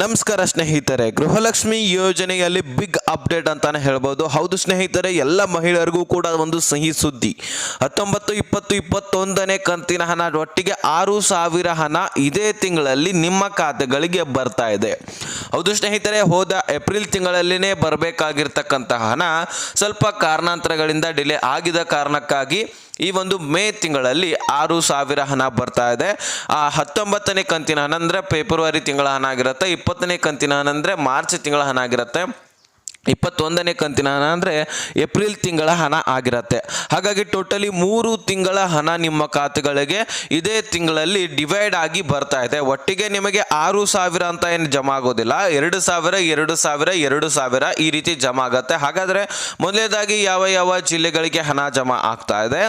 ನಮಸ್ಕಾರ ಸ್ನೇಹಿತರೆ, ಗೃಹಲಕ್ಷ್ಮಿ ಯೋಜನೆಯಲ್ಲಿ ಬಿಗ್ ಅಪ್ಡೇಟ್ ಅಂತಾನೆ ಹೇಳ್ಬೋದು. ಹೌದು ಸ್ನೇಹಿತರೆ, ಎಲ್ಲ ಮಹಿಳೆಯರಿಗೂ ಕೂಡ ಒಂದು ಸಿಹಿ ಸುದ್ದಿ. ಹತ್ತೊಂಬತ್ತು, ಇಪ್ಪತ್ತು, ಇಪ್ಪತ್ತೊಂದನೇ ಕಂತಿನ ಹಣ, ಒಟ್ಟಿಗೆ ಆರು ಸಾವಿರ ಹಣ ಇದೇ ತಿಂಗಳಲ್ಲಿ ನಿಮ್ಮ ಖಾತೆಗಳಿಗೆ ಬರ್ತಾ ಇದೆ. ಹೌದು ಸ್ನೇಹಿತರೆ, ಹೋದ ಏಪ್ರಿಲ್ ತಿಂಗಳಲ್ಲಿನೇ ಬರಬೇಕಾಗಿರ್ತಕ್ಕಂತಹ ಹಣ ಸ್ವಲ್ಪ ಕಾರಣಾಂತರಗಳಿಂದ ಡಿಲೇ ಆಗಿದ ಕಾರಣಕ್ಕಾಗಿ ಈ ಒಂದು ಮೇ ತಿಂಗಳಲ್ಲಿ ಆರು ಸಾವಿರ ಹಣ ಬರ್ತಾ ಇದೆ. ಆ ಹತ್ತೊಂಬತ್ತನೇ ಕಂತಿನ ಹಣ ಅಂದರೆ ಫೆಬ್ರವರಿ ತಿಂಗಳ ಹಣ ಆಗಿರುತ್ತೆ. ಇಪ್ಪತ್ತನೇ ಕಂತಿನ ಹಣ ಅಂದರೆ ಮಾರ್ಚ್ ತಿಂಗಳ ಹಣ ಆಗಿರುತ್ತೆ. ಇಪ್ಪತ್ತೊಂದನೇ ಕಂತಿನ ಹಣ ಅಂದರೆ ಏಪ್ರಿಲ್ ತಿಂಗಳ ಹಣ ಆಗಿರುತ್ತೆ. ಹಾಗಾಗಿ ಟೋಟಲಿ ಮೂರು ತಿಂಗಳ ಹಣ ನಿಮ್ಮ ಖಾತೆಗಳಿಗೆ ಇದೇ ತಿಂಗಳಲ್ಲಿ ಡಿವೈಡ್ ಆಗಿ ಬರ್ತಾ ಇದೆ. ಒಟ್ಟಿಗೆ ನಿಮಗೆ ಆರು ಸಾವಿರ ಅಂತ ಏನು ಜಮಾ ಆಗೋದಿಲ್ಲ. ಎರಡು ಸಾವಿರ ಎರಡು ಸಾವಿರ ಎರಡು ಸಾವಿರ ಈ ರೀತಿ ಜಮಾ ಆಗುತ್ತೆ. ಹಾಗಾದರೆ ಮೊದಲನೇದಾಗಿ ಯಾವ ಯಾವ ಜಿಲ್ಲೆಗಳಿಗೆ ಹಣ ಜಮಾ ಆಗ್ತಾ ಇದೆ?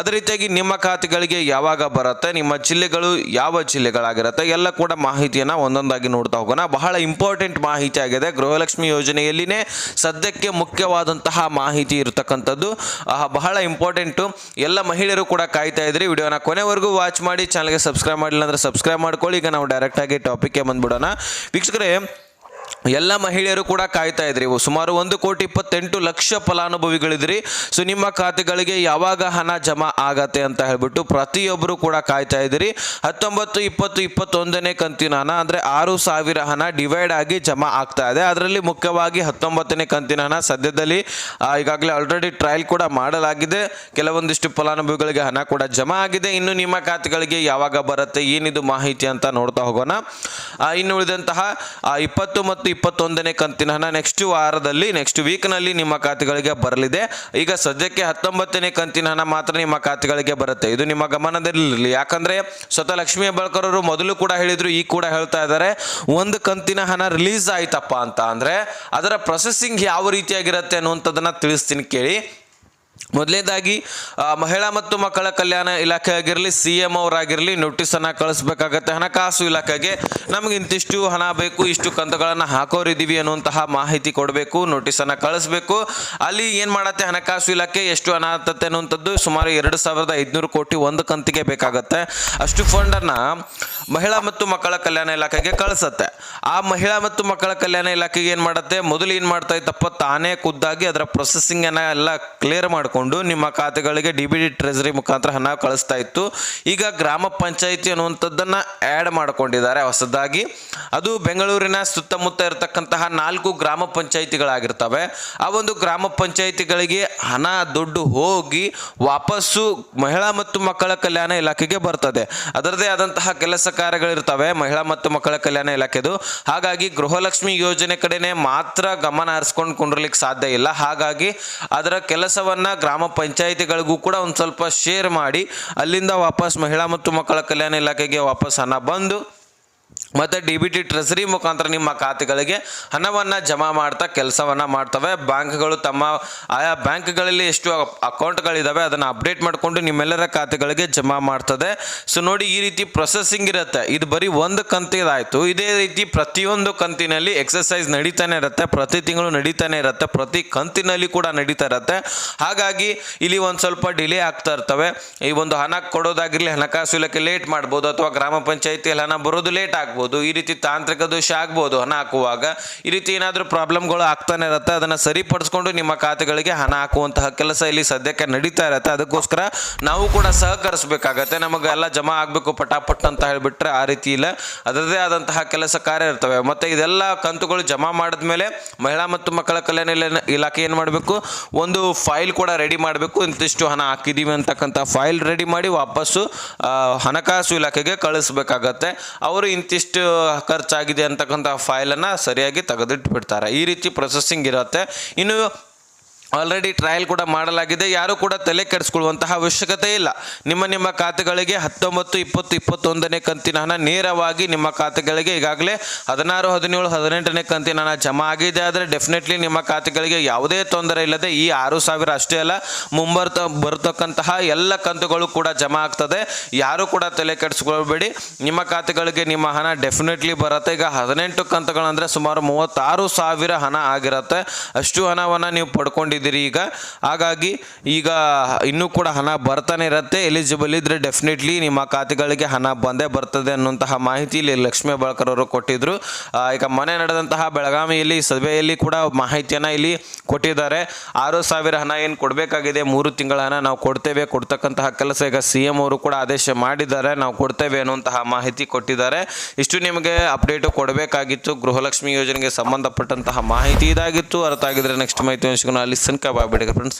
ಅದೇ ರೀತಿಯಾಗಿ ನಿಮ್ಮ ಖಾತೆಗಳಿಗೆ ಯಾವಾಗ ಬರುತ್ತೆ? ನಿಮ್ಮ ಜಿಲ್ಲೆಗಳು ಯಾವ ಜಿಲ್ಲೆಗಳಾಗಿರುತ್ತೆ? ಎಲ್ಲ ಕೂಡ ಮಾಹಿತಿಯನ್ನು ಒಂದೊಂದಾಗಿ ನೋಡ್ತಾ ಹೋಗೋಣ. ಬಹಳ ಇಂಪಾರ್ಟೆಂಟ್ ಮಾಹಿತಿ ಆಗಿದೆ. ಗೃಹಲಕ್ಷ್ಮಿ ಯೋಜನೆಯಲ್ಲಿನೇ ಸದ್ಯಕ್ಕೆ ಮುಖ್ಯವಾದಂತಹ ಮಾಹಿತಿ ಇರತಕ್ಕಂಥದ್ದು. ಬಹಳ ಇಂಪಾರ್ಟೆಂಟು. ಎಲ್ಲ ಮಹಿಳೆಯರು ಕೂಡ ಕಾಯ್ತಾ ಇದ್ರಿ. ವಿಡಿಯೋನ ಕೊನೆವರೆಗೂ ವಾಚ್ ಮಾಡಿ, ಚಾನಲ್ಗೆ ಸಬ್ಸ್ಕ್ರೈಬ್ ಮಾಡಿಲ್ಲ ಅಂದರೆ ಸಬ್ಸ್ಕ್ರೈಬ್ ಮಾಡ್ಕೊಳ್ಳಿ. ಈಗ ನಾವು ಡೈರೆಕ್ಟಾಗಿ ಟಾಪಿಕ್ಗೆ ಬಂದ್ಬಿಡೋಣ. ವೀಕ್ಷಕರೇ ಎಲ್ಲ ಮಹಿಳೆಯರು ಕೂಡ ಕಾಯ್ತಾ ಇದ್ರಿ. ಸುಮಾರು ಒಂದು ಕೋಟಿ ಇಪ್ಪತ್ತೆಂಟು ಲಕ್ಷ ಫಲಾನುಭವಿಗಳಿದ್ರಿ. ಸೊ, ನಿಮ್ಮ ಖಾತೆಗಳಿಗೆ ಯಾವಾಗ ಹಣ ಜಮಾ ಆಗತ್ತೆ ಅಂತ ಹೇಳ್ಬಿಟ್ಟು ಪ್ರತಿಯೊಬ್ಬರು ಕೂಡ ಕಾಯ್ತಾ ಇದ್ರಿ ಹತ್ತೊಂಬತ್ತು, ಇಪ್ಪತ್ತು, ಇಪ್ಪತ್ತೊಂದನೇ ಕಂತಿನ ಹಣ ಅಂದರೆ ಆರು ಸಾವಿರ ಹಣ ಡಿವೈಡ್ ಆಗಿ ಜಮಾ ಆಗ್ತಾ ಇದೆ. ಅದರಲ್ಲಿ ಮುಖ್ಯವಾಗಿ ಹತ್ತೊಂಬತ್ತನೇ ಕಂತಿನ ಹಣ ಸದ್ಯದಲ್ಲಿ ಈಗಾಗಲೇ ಆಲ್ರೆಡಿ ಟ್ರಯಲ್ ಕೂಡ ಮಾಡಲಾಗಿದೆ. ಕೆಲವೊಂದಿಷ್ಟು ಫಲಾನುಭವಿಗಳಿಗೆ ಹಣ ಕೂಡ ಜಮಾ ಆಗಿದೆ. ಇನ್ನು ನಿಮ್ಮ ಖಾತೆಗಳಿಗೆ ಯಾವಾಗ ಬರುತ್ತೆ, ಏನಿದು ಮಾಹಿತಿ ಅಂತ ನೋಡ್ತಾ ಹೋಗೋಣ. ಇನ್ನು ಉಳಿದಂತಹ ಇಪ್ಪತ್ತು ಮತ್ತು ಇಪ್ಪತ್ತೊಂದನೇ ಕಂತಿನ ಹಣ ನೆಕ್ಸ್ಟ್ ವಾರದಲ್ಲಿ ನೆಕ್ಸ್ಟ್ ವೀಕ್ನಲ್ಲಿ ನಿಮ್ಮ ಖಾತೆಗಳಿಗೆ ಬರಲಿದೆ. ಈಗ ಸದ್ಯಕ್ಕೆ ಹತ್ತೊಂಬತ್ತನೇ ಕಂತಿನ ಹಣ ಮಾತ್ರ ನಿಮ್ಮ ಖಾತೆಗಳಿಗೆ ಬರುತ್ತೆ. ಇದು ನಿಮ್ಮ ಗಮನದಲ್ಲಿರಲಿ. ಯಾಕಂದ್ರೆ ಸ್ವತಃ ಲಕ್ಷ್ಮೀ ಹೆಬ್ಬಾಳ್ಕರವರು ಮೊದಲು ಕೂಡ ಹೇಳಿದ್ರು, ಈಗ ಕೂಡ ಹೇಳ್ತಾ ಇದ್ದಾರೆ, ಒಂದು ಕಂತಿನ ಹಣ ರಿಲೀಸ್ ಆಯ್ತಪ್ಪ ಅಂತ. ಅಂದರೆ ಅದರ ಪ್ರೊಸೆಸಿಂಗ್ ಯಾವ ರೀತಿಯಾಗಿರುತ್ತೆ ಅನ್ನುವಂಥದ್ದನ್ನು ತಿಳಿಸ್ತೀನಿ ಕೇಳಿ. ಮೊದಲನೇದಾಗಿ ಮಹಿಳಾ ಮತ್ತು ಮಕ್ಕಳ ಕಲ್ಯಾಣ ಇಲಾಖೆ ಆಗಿರಲಿ ಸಿ ಎಂ ಅವರಾಗಿರಲಿ ನೋಟಿಸನ್ನು ಕಳಿಸ್ಬೇಕಾಗತ್ತೆ. ಹಣಕಾಸು ಇಲಾಖೆಗೆ ನಮ್ಗೆ ಇಂತಿಷ್ಟು ಹಣ ಬೇಕು, ಇಷ್ಟು ಕಂತುಗಳನ್ನು ಹಾಕೋರಿದ್ದೀವಿ ಅನ್ನುವಂತಹ ಮಾಹಿತಿ ಕೊಡಬೇಕು ನೋಟಿಸನ್ನು ಕಳಿಸ್ಬೇಕು. ಅಲ್ಲಿ ಏನು ಮಾಡತ್ತೆ? ಹಣಕಾಸು ಇಲಾಖೆ ಎಷ್ಟು ಹಣ ಅನ್ನುವಂಥದ್ದು ಸುಮಾರು ಎರಡು ಸಾವಿರದ ಐದುನೂರು ಕೋಟಿ ಒಂದು ಕಂತಿಗೆ ಬೇಕಾಗತ್ತೆ. ಅಷ್ಟು ಫಂಡನ್ನು ಮಹಿಳಾ ಮತ್ತು ಮಕ್ಕಳ ಕಲ್ಯಾಣ ಇಲಾಖೆಗೆ ಕಳಿಸತ್ತೆ. ಆ ಮಹಿಳಾ ಮತ್ತು ಮಕ್ಕಳ ಕಲ್ಯಾಣ ಇಲಾಖೆಗೆ ಏನು ಮಾಡುತ್ತೆ? ಮೊದಲು ಏನು ಮಾಡ್ತಾ ಇತ್ತಪ್ಪ? ತಾನೇ ಖುದ್ದಾಗಿ ಅದರ ಪ್ರೊಸೆಸಿಂಗನ್ನು ಎಲ್ಲ ಕ್ಲಿಯರ್ ಮಾಡಿಕೊಂಡು ನಿಮ್ಮ ಖಾತೆಗಳಿಗೆ ಡಿ ಬಿ ಡಿ ಟ್ರೆಜರಿ ಮುಖಾಂತರ ಹಣ ಕಳಿಸ್ತಾ ಇತ್ತು. ಈಗ ಗ್ರಾಮ ಪಂಚಾಯಿತಿ ಅನ್ನುವಂಥದ್ದನ್ನು ಆ್ಯಡ್ ಮಾಡ್ಕೊಂಡಿದ್ದಾರೆ ಹೊಸದಾಗಿ. ಅದು ಬೆಂಗಳೂರಿನ ಸುತ್ತಮುತ್ತ ಇರತಕ್ಕಂತಹ ನಾಲ್ಕು ಗ್ರಾಮ ಪಂಚಾಯಿತಿಗಳಾಗಿರ್ತವೆ. ಆ ಒಂದು ಗ್ರಾಮ ಪಂಚಾಯಿತಿಗಳಿಗೆ ಹಣ ದುಡ್ಡು ಹೋಗಿ ವಾಪಸ್ಸು ಮಹಿಳಾ ಮತ್ತು ಮಕ್ಕಳ ಕಲ್ಯಾಣ ಇಲಾಖೆಗೆ ಬರ್ತದೆ. ಅದರದೇ ಆದಂತಹ ಕೆಲಸ ಕಾರ್ಯಗಳಿರ್ತವೆ ಮಹಿಳಾ ಮತ್ತು ಮಕ್ಕಳ ಕಲ್ಯಾಣ ಇಲಾಖೆದು. ಹಾಗಾಗಿ ಗೃಹಲಕ್ಷ್ಮಿ ಯೋಜನೆ ಕಡೆನೆ ಮಾತ್ರ ಗಮನ ಹರಿಸ್ಕೊಂಡು ಕುಂಡ್ರಲಿಕ್ಕೆ ಸಾಧ್ಯ ಇಲ್ಲ. ಹಾಗಾಗಿ ಅದರ ಕೆಲಸವನ್ನ ಗ್ರಾಮ ಪಂಚಾಯಿತಿಗಳಿಗೂ ಕೂಡ ಒಂದು ಸ್ವಲ್ಪ ಶೇರ್ ಮಾಡಿ, ಅಲ್ಲಿಂದ ವಾಪಸ್ ಮಹಿಳಾ ಮತ್ತು ಮಕ್ಕಳ ಕಲ್ಯಾಣ ಇಲಾಖೆಗೆ ವಾಪಸ್ ಹಣ ಬಂದು ಮತ್ತು ಡಿ ಬಿ ಟಿ ಟ್ರೆಸರಿ ಮುಖಾಂತರ ನಿಮ್ಮ ಖಾತೆಗಳಿಗೆ ಹಣವನ್ನು ಜಮಾ ಮಾಡ್ತಾ ಕೆಲಸವನ್ನು ಮಾಡ್ತವೆ. ಬ್ಯಾಂಕ್ಗಳು ತಮ್ಮ, ಆಯಾ ಬ್ಯಾಂಕ್ಗಳಲ್ಲಿ ಎಷ್ಟು ಅಕೌಂಟ್ಗಳಿದ್ದಾವೆ ಅದನ್ನು ಅಪ್ಡೇಟ್ ಮಾಡಿಕೊಂಡು ನಿಮ್ಮೆಲ್ಲರ ಖಾತೆಗಳಿಗೆ ಜಮಾ ಮಾಡ್ತದೆ. ಸೊ ನೋಡಿ ಈ ರೀತಿ ಪ್ರೊಸೆಸಿಂಗ್ ಇರುತ್ತೆ. ಇದು ಬರೀ ಒಂದು ಕಂತಿದಾಯಿತು. ಇದೇ ರೀತಿ ಪ್ರತಿಯೊಂದು ಕಂತಿನಲ್ಲಿ ಎಕ್ಸಸೈಸ್ ನಡೀತಾನೆ ಇರುತ್ತೆ. ಪ್ರತಿ ತಿಂಗಳು ನಡೀತಾನೆ ಇರುತ್ತೆ. ಪ್ರತಿ ಕಂತಿನಲ್ಲಿ ಕೂಡ ನಡೀತಾ ಇರುತ್ತೆ. ಹಾಗಾಗಿ ಇಲ್ಲಿ ಒಂದು ಸ್ವಲ್ಪ ಡಿಲೇ ಆಗ್ತಾ ಇರ್ತವೆ. ಈ ಒಂದು ಹಣ ಕೊಡೋದಾಗಿರಲಿ, ಹಣಕಾಸು ಇಲಾಖೆ ಲೇಟ್ ಮಾಡ್ಬೋದು ಅಥವಾ ಗ್ರಾಮ ಪಂಚಾಯಿತಿಯಲ್ಲಿ ಹಣ ಬರೋದು ಲೇಟ್ ಆಗ್ಬೋದು. ಈ ರೀತಿ ತಾಂತ್ರಿಕ ದೋಷ ಆಗ್ಬೋದು, ಹಣ ಹಾಕುವಾಗ ಈ ರೀತಿ ಏನಾದರೂ ಪ್ರಾಬ್ಲಮ್ಗಳು ಆಗ್ತಾನೆ ಇರುತ್ತೆ, ಅದನ್ನು ಸರಿಪಡಿಸ್ಕೊಂಡು ನಿಮ್ಮ ಖಾತೆಗಳಿಗೆ ಹಣ ಹಾಕುವಂತಹ ಕೆಲಸ ಇಲ್ಲಿ ಸದ್ಯಕ್ಕೆ ನಡೀತಾ ಇರುತ್ತೆ. ಅದಕ್ಕೋಸ್ಕರ ನಾವು ಕೂಡ ಸಹಕರಿಸಬೇಕಾಗತ್ತೆ. ನಮಗೆ ಎಲ್ಲ ಜಮಾ ಆಗಬೇಕು ಪಟಾಪಟ್ ಅಂತ ಹೇಳಿಬಿಟ್ರೆ ಆ ರೀತಿ ಇಲ್ಲ. ಅದರದೇ ಆದಂತಹ ಕೆಲಸ ಕಾರ್ಯ ಇರ್ತವೆ. ಮತ್ತು ಇದೆಲ್ಲ ಕಂತುಗಳು ಜಮಾ ಮಾಡಿದ ಮೇಲೆ ಮಹಿಳಾ ಮತ್ತು ಮಕ್ಕಳ ಕಲ್ಯಾಣ ಇಲ- ಇಲಾಖೆ ಏನು ಮಾಡಬೇಕು? ಒಂದು ಫೈಲ್ ಕೂಡ ರೆಡಿ ಮಾಡಬೇಕು. ಇಂತಿಷ್ಟು ಹಣ ಹಾಕಿದ್ದೀವಿ ಅಂತಕ್ಕಂಥ ಫೈಲ್ ರೆಡಿ ಮಾಡಿ ವಾಪಸ್ಸು ಹಣಕಾಸು ಇಲಾಖೆಗೆ ಕಳಿಸ್ಬೇಕಾಗತ್ತೆ. ಅವರು ಇಂತಿಷ್ಟು ಖರ್ಚಾಗಿದೆ ಅಂತಕ್ಕಂಥ ಫೈಲನ್ನು ಸರಿಯಾಗಿ ತೆಗೆದಿಟ್ಟು ಬಿಡ್ತಾರೆ ಈ ರೀತಿ ಪ್ರೊಸೆಸಿಂಗ್ ಇರುತ್ತೆ. ಇನ್ನು ಆಲ್ರೆಡಿ ಟ್ರಯಲ್ ಕೂಡ ಮಾಡಲಾಗಿದೆ. ಯಾರು ಕೂಡ ತಲೆ ಕೆಡಿಸ್ಕೊಳ್ಳುವಂತಹ ಅವಶ್ಯಕತೆ ಇಲ್ಲ. ನಿಮ್ಮ ನಿಮ್ಮ ಖಾತೆಗಳಿಗೆ ಹತ್ತೊಂಬತ್ತು, ಇಪ್ಪತ್ತು, ಇಪ್ಪತ್ತೊಂದನೇ ಕಂತಿನ ಹಣ ನೇರವಾಗಿ ನಿಮ್ಮ ಖಾತೆಗಳಿಗೆ ಈಗಾಗಲೇ ಹದಿನಾರು, ಹದಿನೇಳು, ಹದಿನೆಂಟನೇ ಕಂತಿನ ಹಣ ಜಮಾ ಆಗಿದೆ. ಆದರೆ ಡೆಫಿನೆಟ್ಲಿ ನಿಮ್ಮ ಖಾತೆಗಳಿಗೆ ಯಾವುದೇ ತೊಂದರೆ ಇಲ್ಲದೆ ಈ ಆರು ಸಾವಿರ ಅಷ್ಟೇ ಅಲ್ಲ, ಮುಂಬರ್ತ, ಬರ್ತಕ್ಕಂತಹ ಎಲ್ಲ ಕಂತುಗಳು ಕೂಡ ಜಮಾ ಆಗ್ತದೆ. ಯಾರು ಕೂಡ ತಲೆ ಕೆಡಿಸ್ಕೊಳ್ಬೇಡಿ. ನಿಮ್ಮ ಖಾತೆಗಳಿಗೆ ನಿಮ್ಮ ಹಣ ಡೆಫಿನೆಟ್ಲಿ ಬರುತ್ತೆ. ಈಗ ಹದಿನೆಂಟು ಕಂತುಗಳಂದರೆ ಸುಮಾರು ಮೂವತ್ತಾರು ಸಾವಿರ ಹಣ ಆಗಿರುತ್ತೆ. ಅಷ್ಟು ಹಣವನ್ನು ನೀವು ಪಡ್ಕೊಂಡಿದ್ದೀರಿ. ಕೊಟ್ಟಿದ್ದೀರಿ ಈಗ. ಹಾಗಾಗಿ ಈಗ ಇನ್ನೂ ಕೂಡ ಹಣ ಬರ್ತಾನೆ ಇರುತ್ತೆ. ಎಲಿಜಿಬಲ್ ಇದ್ರೆ ಡೆಫಿನೆಟ್ಲಿ ನಿಮ್ಮ ಖಾತೆಗಳಿಗೆ ಹಣ ಬಂದೇ ಬರ್ತದೆ ಅನ್ನುವಂತಹ ಮಾಹಿತಿ ಇಲ್ಲಿ ಲಕ್ಷ್ಮೀ ಬಳಕರ್ ಅವರು ಕೊಟ್ಟಿದ್ರು. ಈಗ ಮನೆ ನಡೆದಂತಹ ಬೆಳಗಾವಿಯಲ್ಲಿ, ಸಭೆಯಲ್ಲಿ ಕೂಡ ಮಾಹಿತಿಯನ್ನ ಇಲ್ಲಿ ಕೊಟ್ಟಿದ್ದಾರೆ. ಆರು ಸಾವಿರ ಹಣ ಏನು ಕೊಡಬೇಕಾಗಿದೆ? ಮೂರು ತಿಂಗಳ ಹಣ ನಾವು ಕೊಡ್ತೇವೆ. ಕೊಡ್ತಕ್ಕಂತಹ ಕೆಲಸ ಈಗ ಸಿ ಎಂ ಅವರು ಕೂಡ ಆದೇಶ ಮಾಡಿದ್ದಾರೆ. ನಾವು ಕೊಡ್ತೇವೆ ಅನ್ನುವಂತಹ ಮಾಹಿತಿ ಕೊಟ್ಟಿದ್ದಾರೆ. ಇಷ್ಟು ನಿಮಗೆ ಅಪ್ಡೇಟು ಕೊಡಬೇಕಾಗಿತ್ತು. ಗೃಹಲಕ್ಷ್ಮಿ ಯೋಜನೆಗೆ ಸಂಬಂಧಪಟ್ಟಂತಹ ಮಾಹಿತಿ ಇದಾಗಿತ್ತು. ಅರ್ಥ ಆಗಿದ್ರೆ ನೆಕ್ಸ್ಟ್ ಮಾಹಿತಿ क्वेश्चन कब आप बैठेगा फ्रेंड्स